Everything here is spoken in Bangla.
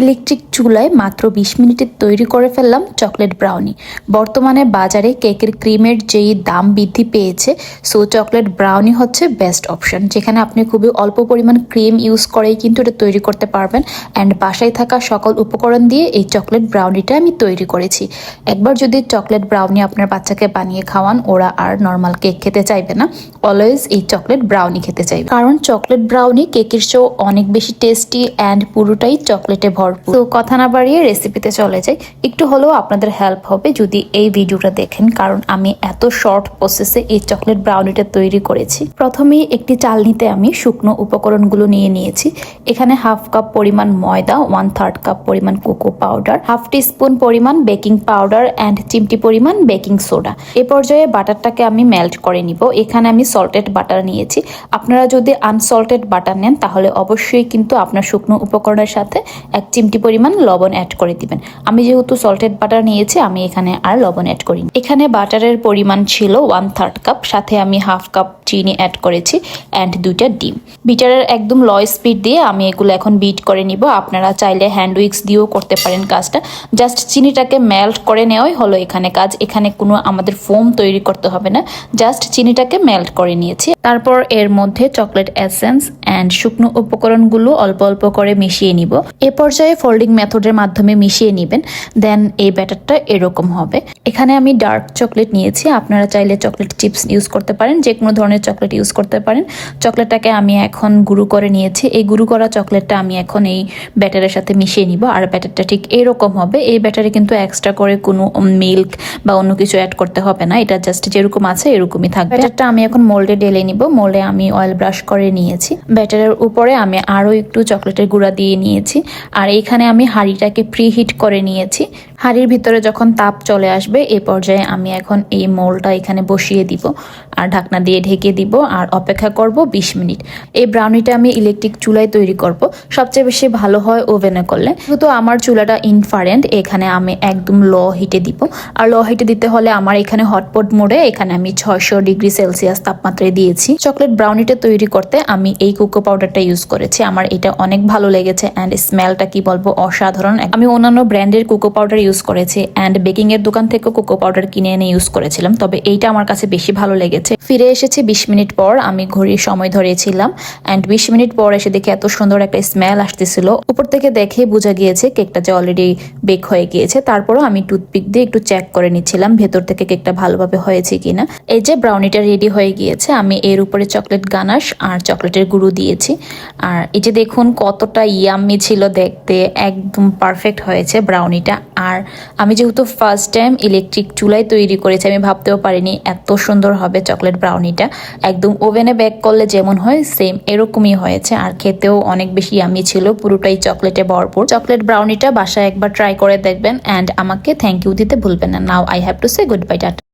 ইলেকট্রিক চুলায় মাত্র বিশ মিনিটে তৈরি করে ফেললাম চকলেট ব্রাউনি। বর্তমানে বাজারে কেকের ক্রিমের যেই দাম বৃদ্ধি পেয়েছে, সো চকলেট ব্রাউনি হচ্ছে বেস্ট অপশন যেখানে আপনি খুবই অল্প পরিমাণ ক্রিম ইউজ করেই কিন্তু এটা তৈরি করতে পারবেন অ্যান্ড বাসায় থাকা সকল উপকরণ দিয়ে এই চকলেট ব্রাউনিটা আমি তৈরি করেছি। একবার যদি চকলেট ব্রাউনি আপনার বাচ্চাকে বানিয়ে খাওয়ান, ওরা আর নর্মাল কেক খেতে চাইবে না। অলওয়েজ এই চকলেট ব্রাউনি খেতে চাইবে। কারণ চকলেট ব্রাউনি কেকের চেয়েও অনেক বেশি টেস্টি অ্যান্ড পুরোটাই চকলেটে ভরপুর। তো কথা না বাড়িয়ে রেসিপিতে চলে যাই। একটু হলেও আপনাদের হেল্প হবে যদি এই ভিডিওটা দেখেন, কারণ আমি এত শর্ট প্রসেসে এই চকলেট ব্রাউনিটা তৈরি করেছি। প্রথমেই একটি চালনিতে আমি শুকনো উপকরণগুলো নিয়ে নিয়েছি। এখানে হাফ কাপ পরিমাণ ময়দা ওয়ান থার্ড কাপ পরিমাণ কোকো পাউডার হাফ টিস্পুন পরিমাণ বেকিং পাউডার অ্যান্ড চিমটি পরিমাণ বেকিং সোডা এ পর্যায়ে বাটারটাকে আমি মেল্ট করে নিব। এখানে আমি সল্টেড বাটার নিয়েছি। আপনারা যদি আনসল্টেড বাটার নেন, তাহলে অবশ্যই কিন্তু আপনার শুকনো উপকরণের সাথে এক চিমটি পরিমাণ লবণ অ্যাড করে দিবেন। আমি যেহেতু সল্টেড বাটার নিয়েছি, আমি এখানে আর লবণ অ্যাড করিনি। এখানে বাটারের পরিমাণ ছিল ওয়ান থার্ড কাপ সাথে আমি হাফ কাপ চিনি অ্যাড করেছি অ্যান্ড দুইটা ডিম। বিটারের একদম লো স্পিড দিয়ে আমি এগুলো এখন বিট করে নিব। আপনারা চাইলে হ্যান্ড উইক্স দিয়েও করতে পারেন কাজটা। জাস্ট চিনিটাকে মেল্ট করে নেওয়াই হলো এখানে কাজ। এখানে কোনো আমাদের ফোম তৈরি করতে হবে না। জাস্ট চিনিটাকে মেল্ট করে নিয়েছি। তারপর এর মধ্যে চকলেট এসেন্স অ্যান্ড শুকনো উপকরণগুলো অল্প অল্প করে মিশিয়ে নিব। এ পর্যায়ে ফোল্ডিং মেথডের মাধ্যমে মিশিয়ে নেবেন দেন এই ব্যাটারটা এরকম হবে। এখানে আমি ডার্ক চকলেট নিয়েছি, আপনারা চাইলে চকলেট চিপস ইউজ করতে পারেন যে কোনো ধরনের চকলেট ইউজ করতে পারেন। চকলেটটাকে আমি এখন গুঁড়ো করে নিয়েছি, এই গুঁড়ো করা চকলেটটা আমি এখন এই ব্যাটারের সাথে মিশিয়ে নিব, আর ব্যাটারটা ঠিক এরকম হবে, এই ব্যাটারে কিন্তু এক্সট্রা করে কোনো মিল্ক বা অন্য কিছু অ্যাড করতে হবে না, এটা জাস্ট যেরকম আছে এরকমই থাকবে। ব্যাটারটা আমি এখন মোল্ডে ডেলে নিব মোল্ডে আমি অয়েল ব্রাশ করে নিয়েছি। ব্যাটারের উপরে আমি আরও একটু চকলেটের গুঁড়া দিয়ে নিয়েছি, আর এইখানে আমি হাঁড়িটাকে প্রি হিট করে নিয়েছি। হাঁড়ির ভিতরে যখন তাপ চলে আসবে এই পর্যায়ে আমি এখন এই মোলটা এখানে বসিয়ে দিব আর ঢাকনা দিয়ে ঢেকে দিব আর অপেক্ষা করব 20 মিনিট। এই ব্রাউনিটা আমি ইলেকট্রিক চুলায় তৈরি করব। সবচেয়ে বেশি ভালো হয় ওভেনে করলে। যেহেতু আমার চুলাটা ইনফারেন্ট এখানে আমি একদম ল হিটে দিব। আর ল হিটে দিতে হলে আমার এখানে হটপট মোডে এখানে আমি ছয়শো ডিগ্রি সেলসিয়াস তাপমাত্রায় দিয়েছি। চকলেট ব্রাউনিটা তৈরি করতে আমি এই কোকো পাউডারটা ইউজ করেছি। আমার এটা অনেক ভালো লেগেছে অ্যান্ড স্মেলটা কি বলব, অসাধারণ আমি অন্যান্য ব্র্যান্ডের কোকো পাউডার ইউজ করেছি অ্যান্ড বেকিং এর দোকান থেকে কোকো পাউডার কিনে এনে ইউজ করেছিলাম, তবে এইটা আমার কাছে বেশি ভালো লেগেছে। ফিরে এসেছি বিশ মিনিট পর, আমি ঘড়ির সময় ধরেছিলাম অ্যান্ড বিশ মিনিট পর এসে দেখে এত সুন্দর একটা স্মেল আসতেছিল। উপর থেকে দেখে বোঝা গিয়েছে কেকটা যে অলরেডি বেক হয়ে গিয়েছে, তারপরও আমি টুথপিক দিয়ে একটু চেক করে নিচ্ছিলাম ভেতর থেকে কেকটা ভালোভাবে হয়েছে কিনা। এই যে ব্রাউনিটা রেডি হয়ে গিয়েছে, আমি এর উপরে চকলেট গানাশ আর চকলেটের গুঁড়ো দিয়েছি। আর এই যে দেখুন কতটা ইয়াম্মি ছিল দেখতে একদম পারফেক্ট হয়েছে ব্রাউনিটা আর আমি যেহেতু ফার্স্ট টাইম ইলেকট্রিক চুলায় তৈরি করেছি, আমি ভাবতেও পারিনি এত সুন্দর হবে চকলেট ব্রাউনিটা একদম ওভেনে বেক করলে যেমন হয় সেম এরকমই হয়েছে। আর খেতেও অনেক বেশি আমি ছিল, পুরোটাই চকলেটে ভরপুর। চকলেট ব্রাউনিটা বাসায় একবার ট্রাই করে দেখবেন অ্যান্ড আমাকে থ্যাংক ইউ দিতে ভুলবেন না। Now I have to say good bye tata